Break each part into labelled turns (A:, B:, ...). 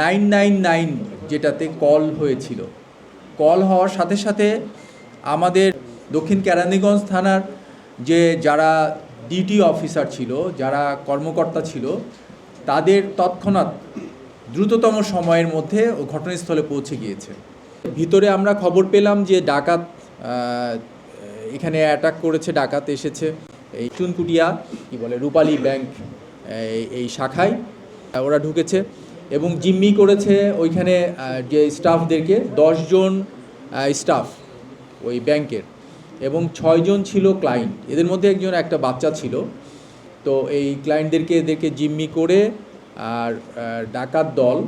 A: Nine nine nine যেটাতে call হয়েছিল। Call হওয়ার সাথে সাথে আমাদের দক্ষিণ কেরানীগঞ্জ থানার যে যারা ডিটি অফিসার ছিল, যারা কর্মকর্তা ছিল, তাদের তৎক্ষণাৎ দ্রুততম সময়ের মধ্যে ঘটনাস্থলে পৌঁছে গিয়েছে। ভিতরে আমরা খবর পেলাম যে ডাকাত এখানে অ্যাটাক করেছে, ডাকাত এসেছে এই চুনকুটিয়া, কী বলে, রূপালী ব্যাংক এই শাখায়। ওরা ঢুকেছে। এবং জিম্মি করেছে ওইখানে যে স্টাফদেরকে দশজন স্টাফ ওই ব্যাংকের। এবং ছয়জন ছিল ক্লায়েন্ট। এদের মধ্যে একজন একটা বাচ্চা ছিল। তো এই ক্লায়েন্টদেরকে এদেরকে জিম্মি করে আর ডাকাত দল।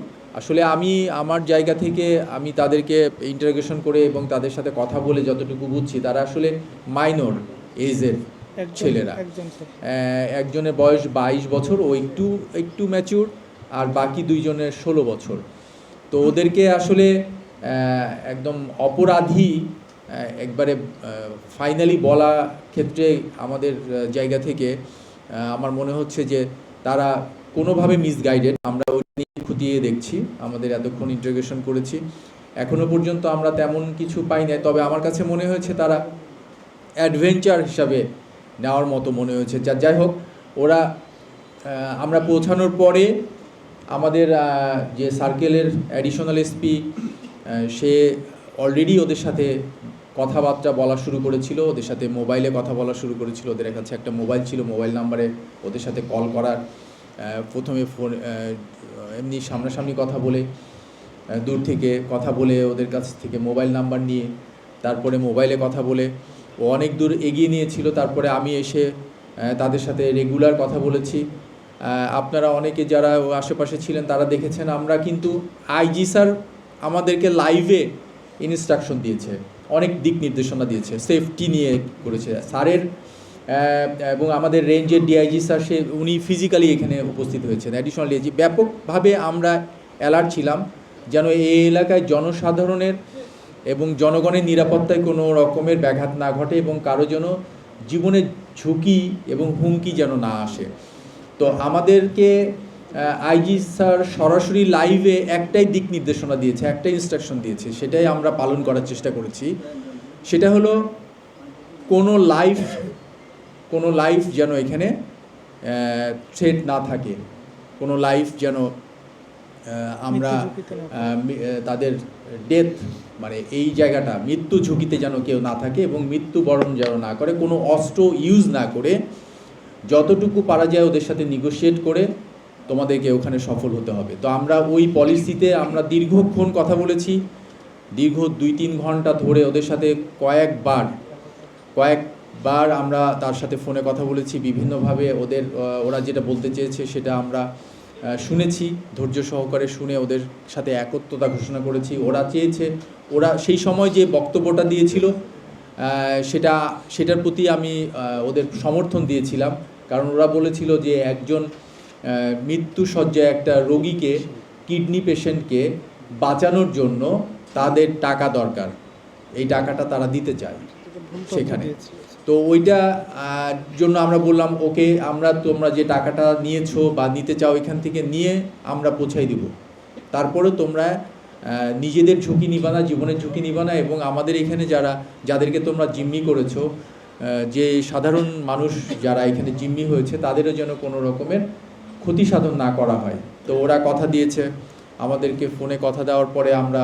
A: আসলে আমি আমার জায়গা থেকে আমি তাদেরকে ইন্টারোগেশন করে এবং তাদের সাথে কথা বলে যতটুকু বুঝছি তারা আসলে মাইনর এজের ছেলেরা। একজনের বয়স বাইশ বছর ও একটু একটু ম্যাচিউর আর বাকি দুইজনের ষোলো বছর। তো ওদেরকে আসলে একদম অপরাধী একবারে ফাইনালি বলা ক্ষেত্রে আমাদের জায়গা থেকে আমার মনে হচ্ছে যে তারা কোনোভাবে মিসগাইডেড আমরা ওই নিয়ে খুঁটিয়ে দেখছি, আমাদের এতক্ষণ ইন্টারোগেশন করেছি। এখনও পর্যন্ত আমরা তেমন কিছু পাই নাই, তবে আমার কাছে মনে হয়েছে তারা অ্যাডভেঞ্চার হিসাবে নেওয়ার মতো মনে হয়েছে। যা, যাই হোক, ওরা আমরা পৌঁছানোর পরে আমাদের যে সার্কেলের অ্যাডিশনাল এসপি সে অলরেডি ওদের সাথে কথাবার্তা বলা শুরু করেছিল, ওদের সাথে মোবাইলে কথা বলা শুরু করেছিল, ওদের কাছে একটা মোবাইল ছিল মোবাইল নাম্বারে ওদের সাথে কল করার প্রথমে ফোন এমনি সামনাসামনি কথা বলে দূর থেকে কথা বলে ওদের কাছ থেকে মোবাইল নাম্বার নিয়ে, তারপরে মোবাইলে কথা বলে, ও অনেক দূর এগিয়ে নিয়েছিল, তারপরে আমি এসে তাদের সাথে রেগুলার কথা বলেছি। আপনারা অনেকে যারা আশেপাশে ছিলেন তারা দেখেছেন, আমরা কিন্তু আইজি স্যার আমাদেরকে লাইভে ইনস্ট্রাকশন দিয়েছে, অনেক দিক নির্দেশনা দিয়েছে সেফটি নিয়ে করেছে। স্যারের এবং আমাদের রেঞ্জের ডিআইজি স্যার, সে উনি ফিজিক্যালি এখানে উপস্থিত হয়েছেন। অ্যাডিশনাল ডিআইজি ব্যাপকভাবে আমরা অ্যালার্ট ছিলাম যেন এই এলাকায় জনসাধারণের এবং জনগণের নিরাপত্তায় কোনো রকমের ব্যাঘাত না ঘটে এবং কারও যেন জীবনের ঝুঁকি এবং হুমকি যেন না আসে। তো আমাদেরকে আইজি স্যার সরাসরি লাইভে একটাই দিক নির্দেশনা দিয়েছে একটাই ইনস্ট্রাকশন দিয়েছে সেটাই আমরা পালন করার চেষ্টা করেছি। সেটা হলো কোনো লাইফ কোনো লাইফ যেন এখানে থ্রেট না থাকে। কোনো লাইফ যেন আমরা তাদের ডেথ মানে এই জায়গাটা মৃত্যু ঝুঁকিতে যেন কেউ না থাকে এবং মৃত্যুবরণ যেন না করে কোনো অস্ত্র ইউজ না করে যতটুকু পারা যায় ওদের সাথে নিগোশিয়েট করে তোমাদেরকে ওখানে সফল হতে হবে। তো আমরা ওই পলিসিতে আমরা দীর্ঘক্ষণ কথা বলেছি। দীর্ঘ দুই তিন ঘণ্টা ধরে ওদের সাথে কয়েকবার কয়েকবার আমরা তার সাথে ফোনে কথা বলেছি। বিভিন্নভাবে ওদের ওরা যেটা বলতে চেয়েছে সেটা আমরা শুনেছি। ধৈর্য সহকারে শুনে ওদের সাথে একত্রতা ঘোষণা করেছি। ওরা চেয়েছে, ওরা সেই সময় যে বক্তব্যটা দিয়েছিল সেটা, সেটার প্রতি আমি ওদের সমর্থন দিয়েছিলাম। কারণ ওরা বলেছিল যে একজন মৃত্যুসজ্জায় একটা রোগীকে, কিডনি পেশেন্টকে বাঁচানোর জন্য তাদের টাকা দরকার এই টাকাটা তারা দিতে চায় সেখানে। তো ওইটা জন্য আমরা বললাম, ওকে, আমরা তোমরা যে টাকাটা নিয়েছো বা নিতে চাও এখান থেকে নিয়ে আমরা পৌঁছাই দিব তারপরে তোমরা নিজেদের ঝুঁকি নিবা না, জীবনের ঝুঁকি নিবা না এবং আমাদের এখানে যারা, যাদেরকে তোমরা জিম্মি করেছ যে সাধারণ মানুষ যারা এখানে জিম্মি হয়েছে, তাদেরও যেন কোনো রকমের ক্ষতি সাধন না করা হয়। তো ওরা কথা দিয়েছে, আমাদেরকে ফোনে কথা দেওয়ার পরে আমরা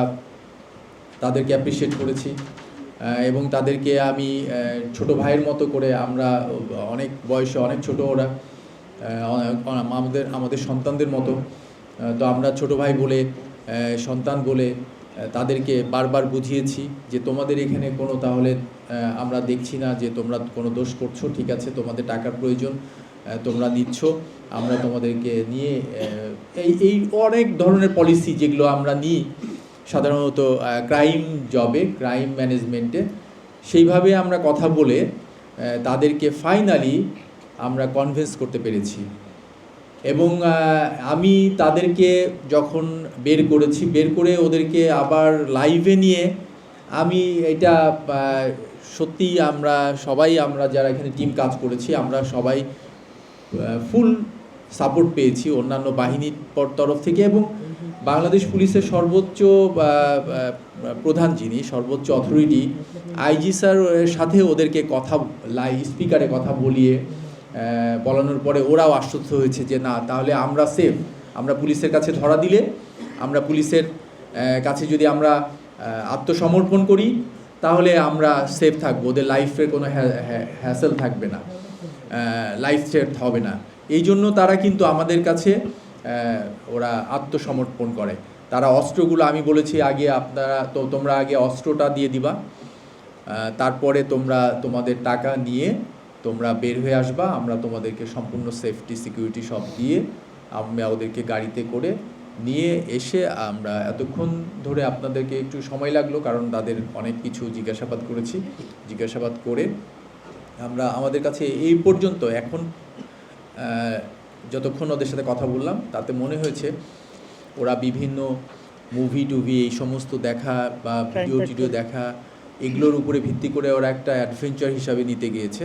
A: তাদেরকে অ্যাপ্রিসিয়েট করেছি। এবং তাদেরকে আমি ছোট ভাইয়ের মতো করে আমরা অনেক বয়সে অনেক ছোট ওরা আমাদের আমাদের সন্তানদের মতো। তো আমরা ছোট ভাই বলে সন্তান বলে তাদেরকে বারবার বুঝিয়েছি যে তোমাদের এখানে কোনো তাহলে আমরা দেখছি না যে তোমরা কোনো দোষ করছ, ঠিক আছে, তোমাদের টাকার প্রয়োজন তোমরা নিচ্ছ, আমরা তোমাদেরকে নিয়ে এই এই অনেক ধরনের পলিসি যেগুলো আমরা নিই, সাধারণত ক্রাইম জবে ক্রাইম ম্যানেজমেন্টে সেইভাবে আমরা কথা বলে তাদেরকে ফাইনালি আমরা কনভিন্স করতে পেরেছি। এবং আমি তাদেরকে যখন বের করেছি, বের করে ওদেরকে আবার লাইভে নিয়ে আমি এটা সত্যি আমরা সবাই, আমরা যারা এখানে টিম কাজ করেছি, আমরা সবাই ফুল সাপোর্ট পেয়েছি অন্যান্য বাহিনীর তরফ থেকে এবং বাংলাদেশ পুলিশের সর্বোচ্চ প্রধান যিনি, সর্বোচ্চ অথরিটি আইজি স্যার সাথে ওদেরকে কথা লাই স্পিকারে কথা বলিয়ে বলানোর পরে ওরাও আশ্বস্ত হয়েছে যে না, তাহলে আমরা সেফ আমরা পুলিশের কাছে ধরা দিলে, আমরা পুলিশের কাছে যদি আমরা আত্মসমর্পণ করি, তাহলে আমরা সেফ থাকব। ওদের লাইফের কোনো হ্যাসেল থাকবে না। লাইফ থ্রেট হবে না। এই জন্য তারা কিন্তু আমাদের কাছে ওরা আত্মসমর্পণ করে। তারা অস্ত্রগুলো, আমি বলেছি আগে আপনারা, তো তোমরা আগে অস্ত্রটা দিয়ে দিবা। তারপরে তোমরা তোমাদের টাকা নিয়ে তোমরা বের হয়ে আসবা আমরা তোমাদেরকে সম্পূর্ণ সেফটি সিকিউরিটি সব দিয়ে আমরা ওদেরকে গাড়িতে করে নিয়ে এসে আমরা এতক্ষণ ধরে আপনাদেরকে একটু সময় লাগল কারণ তাদের অনেক কিছু জিজ্ঞাসাবাদ করেছি। জিজ্ঞাসাবাদ করে আমরা আমাদের কাছে এই পর্যন্ত এখন যতক্ষণ ওদের সাথে কথা বললাম তাতে মনে হয়েছে ওরা বিভিন্ন মুভি টুভি এই সমস্ত দেখা বা ভিডিও টিডিও দেখা এগুলোর উপরে ভিত্তি করে ওরা একটা অ্যাডভেঞ্চার হিসাবে নিতে গিয়েছে।